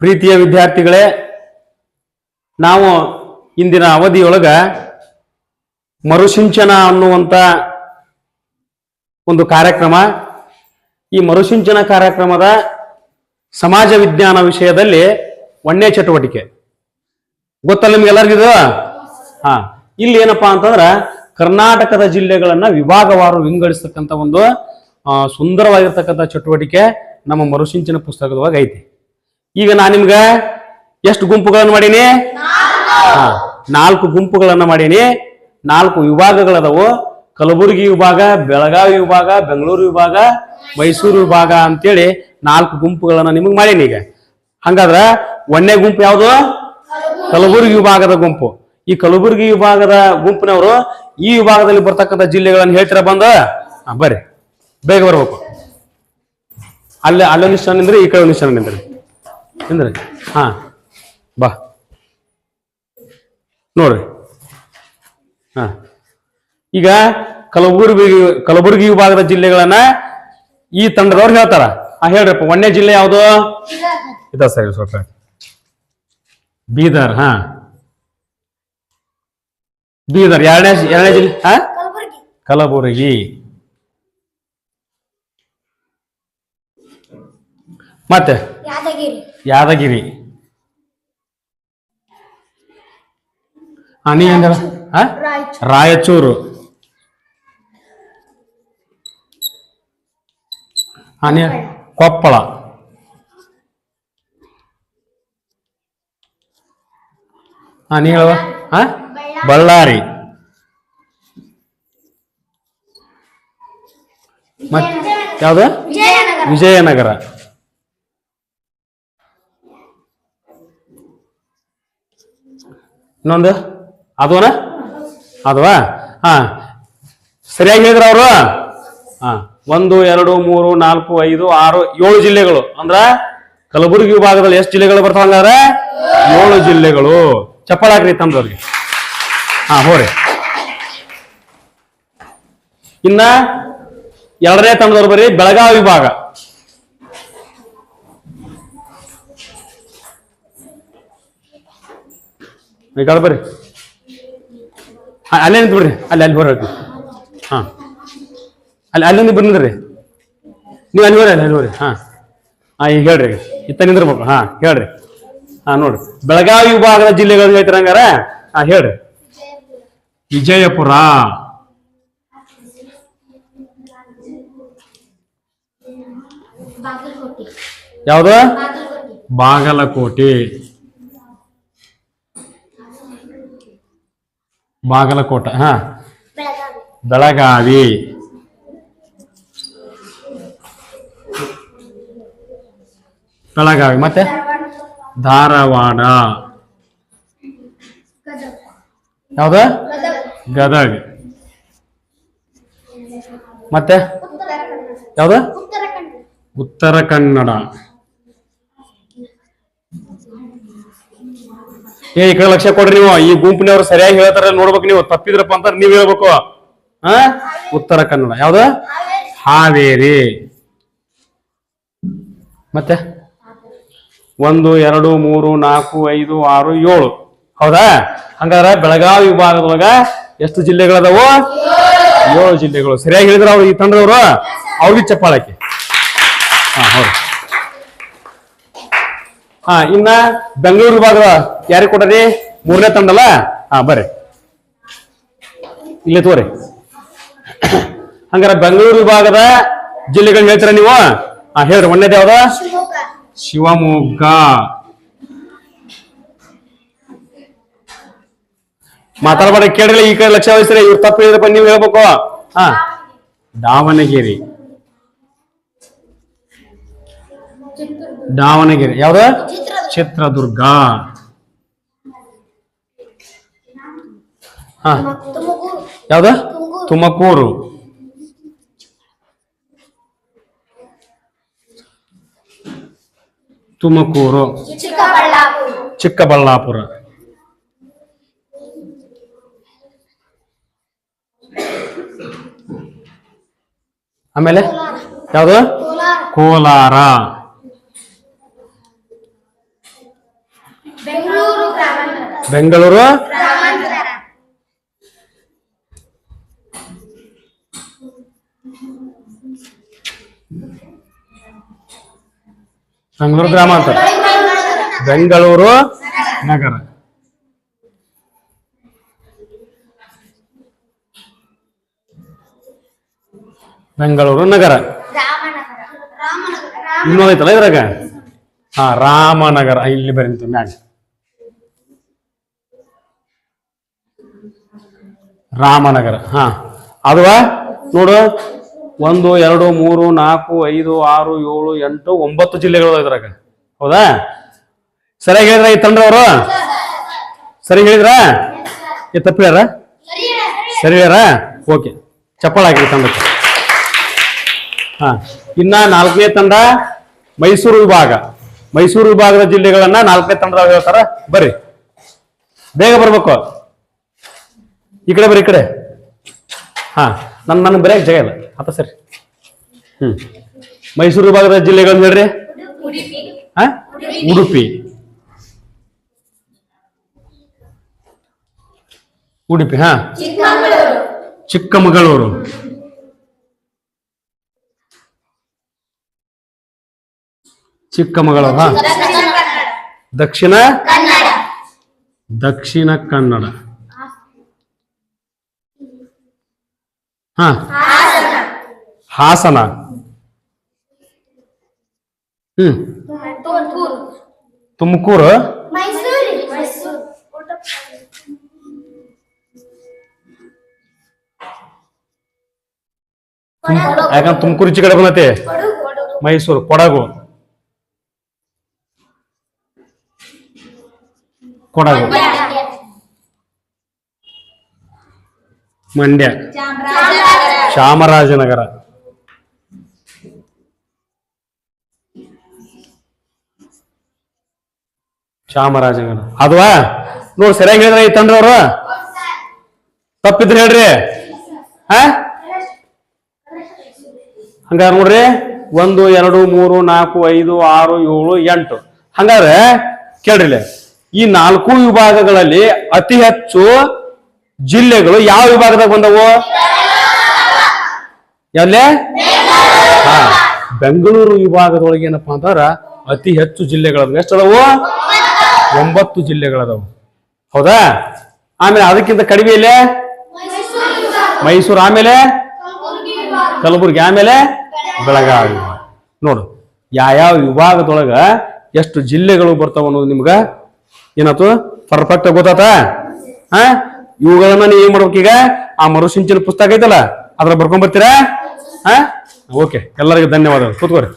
ಪ್ರೀತಿಯ ವಿದ್ಯಾರ್ಥಿಗಳೇ, ನಾವು ಇಂದಿನ ಅವಧಿಯೊಳಗ ಮರುಸಿಂಚನ ಅನ್ನುವಂತ ಒಂದು ಕಾರ್ಯಕ್ರಮ. ಈ ಮರುಸಿಂಚನ ಕಾರ್ಯಕ್ರಮದ ಸಮಾಜ ವಿಜ್ಞಾನ ವಿಷಯದಲ್ಲಿ ಒಣ್ಣೆ ಚಟುವಟಿಕೆ. ಗೊತ್ತಲ್ಲ ನಿಮ್ಗೆಲ್ಲರಿಗಿದು ಹಾ, ಇಲ್ಲಿ ಏನಪ್ಪಾ ಅಂತಂದ್ರೆ ಕರ್ನಾಟಕದ ಜಿಲ್ಲೆಗಳನ್ನ ವಿಭಾಗವಾರು ವಿಂಗಡಿಸ್ತಕ್ಕಂಥ ಒಂದು ಸುಂದರವಾಗಿರ್ತಕ್ಕಂಥ ಚಟುವಟಿಕೆ ನಮ್ಮ ಮರುಸಿಂಚನ ಪುಸ್ತಕದೊಳಗೆ ಐತಿ. ಈಗ ನಾ ನಿಮ್ಗ ಎಷ್ಟು ಗುಂಪುಗಳನ್ನು ಮಾಡೀನಿ? ನಾಲ್ಕು ಗುಂಪುಗಳನ್ನ ಮಾಡೀನಿ. ನಾಲ್ಕು ವಿಭಾಗಗಳದವು. ಕಲಬುರಗಿ ವಿಭಾಗ, ಬೆಳಗಾವಿ ವಿಭಾಗ, ಬೆಂಗಳೂರು ವಿಭಾಗ, ಮೈಸೂರು ವಿಭಾಗ ಅಂತೇಳಿ ನಾಲ್ಕು ಗುಂಪುಗಳನ್ನ ನಿಮಗೆ ಮಾಡೀನಿ ಈಗ. ಹಂಗಾದ್ರ ಒಂದನೇ ಗುಂಪು ಯಾವುದು? ಕಲಬುರಗಿ ವಿಭಾಗದ ಗುಂಪು. ಈ ಕಲಬುರಗಿ ವಿಭಾಗದ ಗುಂಪಿನವರು ಈ ವಿಭಾಗದಲ್ಲಿ ಬರ್ತಕ್ಕಂಥ ಜಿಲ್ಲೆಗಳನ್ನು ಹೇಳ್ತೀರಾ ಬಂದ? ಬರ್ರಿ. ಬೇಗ ಬರ್ಬೇಕು. ಅಲ್ಲೇ ಅಲ್ಲೊಂದು ನಿಮಿಷ ನಿಂದ್ರಿ, ಈ ಕಡೆ ಒಂದು ನಿಮಿಷ ನಿಂದ್ರಿ. ನಿಂದ್ರಿ ಹಾ. ಬಾ. ನೋಡ್ರಿ. ಹಾ. ಈಗ ಕಲಬುರ್ಗಿ ಕಲಬುರ್ಗಿ ವಿಭಾಗದ ಜಿಲ್ಲೆಗಳನ್ನ ಈ ತಂಡದವ್ರು ಹೇಳ್ತಾರ. ಆ ಹೇಳ್ರಪ್ಪ ಒಂದನೇ ಜಿಲ್ಲೆ ಯಾವುದು? ಇದ ಸರಿ ಸ್ವಲ್ಪ ಬೀದರ್ ಹಾ. ಬೀದರ್ ಎರಡನೇ ಎರಡನೇ ಜಿಲ್ಲೆ ಹಾ? ಕಲಬುರ್ಗಿ. ಕಲಬುರಗಿ. ಮತ್ತೆ? ಯಾದಗಿರಿ. ಯಾದಗಿರಿ ಹಾ ನೀ ಹೆಂಗ ಹಾ ರಾಯಚೂರು ರಾಯಚೂರು ಹಾ ನೀ ಕೊಪ್ಪಳ ಹಾ ನೀ ಹೇಳುವ ಹಾ ಬಳ್ಳಾರಿ ಮತ್ ಯಾವ್ದು ವಿಜಯನಗರ ಇನ್ನೊಂದು? ಅದೋನ ಅದವಾ? ಹಾ. ಸರಿಯಾಗಿ ಹೇಳಿದ್ರ ಅವರು? ಹಾ. ಒಂದು, ಎರಡು, ಮೂರು, ನಾಲ್ಕು, ಐದು, ಆರು, ಏಳು ಜಿಲ್ಲೆಗಳು. ಅಂದ್ರ ಕಲಬುರಗಿ ವಿಭಾಗದಲ್ಲಿ ಎಷ್ಟು ಜಿಲ್ಲೆಗಳು ಬರ್ತಾವ ಹಂಗಾದ್ರೆ ಏಳು ಜಿಲ್ಲೆಗಳು. ಚಪ್ಪಳಾಕ್ರಿ ತಮ್ಮದವ್ರಿಗೆ ಹಾ, ಹೋರಿ. ಇನ್ನ ಎರಡನೇ ತಂಡದವ್ರು ಬರೀ ಬೆಳಗಾವಿ ವಿಭಾಗ. ಬೇಕಾದ್ರೆ ಬರ್ರಿ. ಹಾ, ಅಲ್ಲೇ ನಿಂತು ಬಿಡ್ರಿ ಅಲ್ಲಿ ಅಲ್ಲಿ ಹೊರ ಹಾಂ. ಅಲ್ಲಿ ಅಲ್ಲಿಂದ ಇಬ್ಬರು ನಿಂದ್ರಿ. ನೀವು ಅಲ್ಲಿ ಹೋರಿ ಅಲ್ಲಿ ಅಲ್ಲಿ ಹೋರಿ ಹಾಂ. ಹಾಂ ಈಗ ಹೇಳ್ರಿ. ಇತ್ತ ನಿಂದಿರ್ಬೇಕು. ಹಾಂ ಹೇಳ್ರಿ. ಹಾಂ ನೋಡ್ರಿ. ಬೆಳಗಾವಿ ವಿಭಾಗದ ಜಿಲ್ಲೆಗಳು ಹೇಳ್ತೀರ ಹಂಗಾರ? ಹಾಂ ಹೇಳ್ರಿ. ವಿಜಯಪುರ. ಬಾಗಲಕೋಟೆ. ಯಾವ್ದು? ಬಾಗಲಕೋಟೆ. ಬಾಗಲಕೋಟೆ ಹಾ? ಬೆಳಗಾವಿ. ಬೆಳಗಾವಿ ಮತ್ತೆ? ಧಾರವಾಡ. ಯಾವ್ದು? ಗದಗ. ಮತ್ತೆ? ಯಾವ್ದು? ಉತ್ತರ ಕನ್ನಡ ಉತ್ತರ ಕನ್ನಡ ಏ ಈ ಕಡೆ ಲಕ್ಷ ಕೊಡ್ರಿ ನೀವು. ಈ ಗುಂಪಿನವ್ರು ಸರಿಯಾಗಿ ಹೇಳ್ತಾರ ನೋಡ್ಬೇಕು ನೀವು. ತಪ್ಪಿದ್ರಪ್ಪ ಅಂತ ನೀವ್ ಹೇಳ್ಬೇಕು. ಹಾ ಉತ್ತರ ಕನ್ನಡ. ಯಾವ್ದು? ಹಾವೇರಿ. ಮತ್ತೆ? ಒಂದು ಎರಡು ಮೂರು ನಾಲ್ಕು ಐದು ಆರು ಏಳು. ಹೌದಾ? ಹಂಗಾದ್ರೆ ಬೆಳಗಾವಿ ವಿಭಾಗದೊಳಗ ಎಷ್ಟು ಜಿಲ್ಲೆಗಳದಾವು? ಏಳು ಜಿಲ್ಲೆಗಳು. ಸರಿಯಾಗಿ ಹೇಳಿದ್ರ ಅವ್ರು ಈ ತಂಡದವರು? ಅವ್ರಿಗೆ ಚಪ್ಪಾಳಕ್ಕೆ. ಹಾ ಹೌದು. ಹಾ ಇನ್ನ ಬೆಂಗಳೂರು ವಿಭಾಗದ ಯಾರಿಗೆ ಕೊಟ್ಟರಿ? ಮೂರನೇ ತಂಡಲ್ಲ? ಹಾ ಬರ್ರಿ. ಇಲ್ಲೇ ತೋರಿ ಹಂಗಾರ ಬೆಂಗಳೂರು ವಿಭಾಗದ ಜಿಲ್ಲೆಗಳನ್ನ ಹೇಳ್ತೀರ ನೀವು? ಹಾ ಹೇಳ್ರಿ ಒಂದೇದು ಯಾವ್ದ? ಶಿವಮೊಗ್ಗ. ಶಿವಮೊಗ್ಗ ಕೇಳ್ರಿ ಈ ಕಡೆ ಲಕ್ಷ ವಹಿಸ್ರಿ ಇವ್ರು ತಪ್ಪು ಹೇಳಿದ್ರಪ್ಪ ನೀವು ಹೇಳ್ಬೇಕು. ಹಾ. ದಾವಣಗೆರೆ. ದಾವಣಗೆರೆ. ಯಾವ್ದು? ಚಿತ್ರದುರ್ಗ ಹಾ. ಯಾವ್ದು? ತುಮಕೂರು. ತುಮಕೂರು. ಚಿಕ್ಕಬಳ್ಳಾಪುರ. ಆಮೇಲೆ ಯಾವುದು? ಕೋಲಾರ. ಬೆಂಗಳೂರು? ಬೆಂಗಳೂರು ಗ್ರಾಮಾಂತರ ಬೆಂಗಳೂರು ನಗರ. ಬೆಂಗಳೂರು ನಗರ. ಇನ್ನೊಂದೈತಲ್ಲ ಇದ್ರಾಗ? ಹಾ ರಾಮನಗರ. ಇಲ್ಲಿ ಬರೀತು ಮ್ಯಾಗ ರಾಮನಗರ, ಹಾ. ಅದುವಾ? ನೋಡು. ಒಂದು, ಎರಡು, ಮೂರು, ನಾಲ್ಕು, ಐದು, ಆರು, ಏಳು, ಎಂಟು, ಒಂಬತ್ತು ಜಿಲ್ಲೆಗಳು ಇದ್ರಾಗ. ಹೌದಾ? ಸರಿಯಾಗಿ ಹೇಳಿದ್ರ ಈ ತಂಡವರು? ಸರಿ ಹೇಳಿದ್ರ? ಈ ತಪ್ಪಿಯಾರ ಸರಿ ಓಕೆ. ಚಪ್ಪಾಳ ಹಾಕಿ ತಂಡಕ್ಕೆ. ಹಾ. ಇನ್ನ ನಾಲ್ಕನೇ ತಂಡ ಮೈಸೂರು ವಿಭಾಗ. ಮೈಸೂರು ವಿಭಾಗದ ಜಿಲ್ಲೆಗಳನ್ನ ನಾಲ್ಕನೇ ತಂಡದಾಗ ಹೇಳ್ತಾರ? ಬರ್ರಿ. ಬೇಗ ಬರ್ಬೇಕು. ಈ ಕಡೆ ಬರ್ರಿ ಈ ಕಡೆ. ಹಾ ನನ್ನ ನನಗೆ ಬರೆಯಕ್ ಜಾಗ ಇಲ್ಲ. ಆತ ಸರಿ. ಹ್ಮ್. ಮೈಸೂರು ಭಾಗದ ಜಿಲ್ಲೆಗಳು ಹೇಳ್ರಿ. ಉಡುಪಿ ಹಾ ಉಡುಪಿ. ಉಡುಪಿ ಹಾ. ಚಿಕ್ಕಮಗಳೂರು. ಚಿಕ್ಕಮಗಳೂರು ಹಾ. ದಕ್ಷಿಣ? ದಕ್ಷಿಣ ಕನ್ನಡ. ಹಾ. ಹಾಸನ. ಹ್ಮ್. ತುಮಕೂರು. ಯಾಕಂದ್ರೆ ತುಮಕೂರು ಈಚೆ ಕಡೆ ಬಂದೈತಿ. ಮೈಸೂರು ಕೊಡಗು. ಕೊಡಗು. ಮಂಡ್ಯ. ಚಾಮರಾಜನಗರ. ಚಾಮರಾಜನಗರ. ಅದ್ವಾ? ನೋಡ್ ಸರಿಯಾಗಿ ಹೇಳಿದ್ರ ಈ ತಂಡ್ರವ್ರು ತಪ್ಪಿದ್ರೆ ಹೇಳ್ರಿ. ಹಂಗಾರ ನೋಡ್ರಿ. ಒಂದು, ಎರಡು, ಮೂರು, ನಾಲ್ಕು, ಐದು, ಆರು, ಏಳು, ಎಂಟು. ಹಂಗಾರೆ ಕೇಳ್ರಿ ಈ ನಾಲ್ಕು ವಿಭಾಗಗಳಲ್ಲಿ ಅತಿ ಹೆಚ್ಚು ಜಿಲ್ಲೆಗಳು ಯಾವ ವಿಭಾಗದಾಗ ಬಂದವು? ಎಲ್ಲೇ? ಹಾ, ಬೆಂಗಳೂರು ವಿಭಾಗದೊಳಗೆ ಏನಪ್ಪಾ ಅಂತಾರ ಅತಿ ಹೆಚ್ಚು ಜಿಲ್ಲೆಗಳದಾವ. ಎಷ್ಟು ಅದಾವು ಒಂಬತ್ತು ಜಿಲ್ಲೆಗಳದವು. ಹೌದಾ? ಆಮೇಲೆ ಅದಕ್ಕಿಂತ ಕಡಿಮೆ ಇಲ್ಲೇ ಮೈಸೂರು. ಆಮೇಲೆ? ಕಲಬುರಗಿ. ಆಮೇಲೆ? ಬೆಳಗಾವಿ. ನೋಡು, ಯಾವ್ಯಾವ ವಿಭಾಗದೊಳಗ ಎಷ್ಟು ಜಿಲ್ಲೆಗಳು ಬರ್ತಾವ ಅನ್ನೋದು ನಿಮ್ಗ ಏನಾಯ್ತು ಪರ್ಫೆಕ್ಟ್ ಗೊತ್ತಾತ? ಹಾ? ಇವುಗಳನ್ನ ನೀವು ಏನ್ ಈಗ? ಆ ಮರುಸಿಂಚನ ಪುಸ್ತಕ ಐತಲ್ಲ ಅದ್ರ ಬರ್ಕೊಂಡ್ ಬರ್ತೀರಾ? ಹಾ? ಓಕೆ ಎಲ್ಲರಿಗೂ ಧನ್ಯವಾದಗಳು. ಕೂತ್ಕೋರಿ